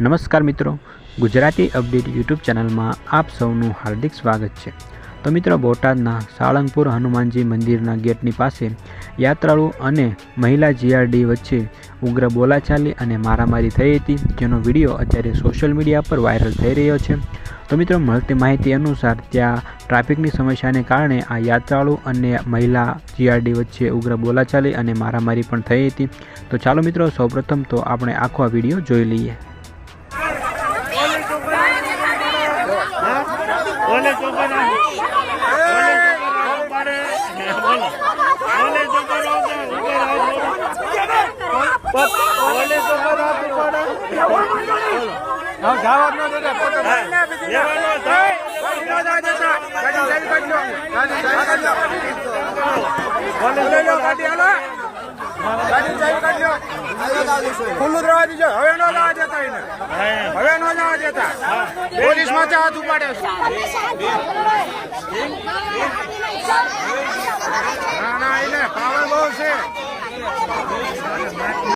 નમસ્કાર મિત્રો. Gujarati update YouTube ચેનલમાં આપ સૌનું હાર્દિક સ્વાગત છે. તો મિત્રો, બોટાદના સાળંગપુર હનુમાનજી મંદિરના ગેટની પાસે યાત્રાળુ અને મહિલા જીઆરડી વચ્ચે ઉગ્ર બોલાચાલી અને મારામારી થઈ હતી, જેનો વીડિયો અત્યારે સોશિયલ મીડિયા પર વાયરલ થઈ રહ્યો છે. તો મિત્રો, મળતી માહિતી અનુસાર ત્યાં ટ્રાફિકની સમસ્યાને કારણે આ યાત્રાળુ અને મહિલા જીઆરડી વચ્ચે ઉગ્ર બોલાચાલી અને મારામારી પણ થઈ હતી. તો ચાલો મિત્રો, સૌપ્રથમ તો આપણે આખો આ વીડિયો જોઈ લઈએ. ઓલે ચોકર ઓલે ચોકર પાડે બોલો ચોકર આવશે ઉપર પાડે હા જવાબ ન દેતા ફોટો લેવાનો થાય ઓલે ચોકર ગાડી હાલો ખુલ્લું રહેવા દીધો હવે નો જવા દેતા એને. હવે નો જવા દેતા. પોલીસમાં હાથ ઉપાડે ના ના, એને પાવર બહુ છે.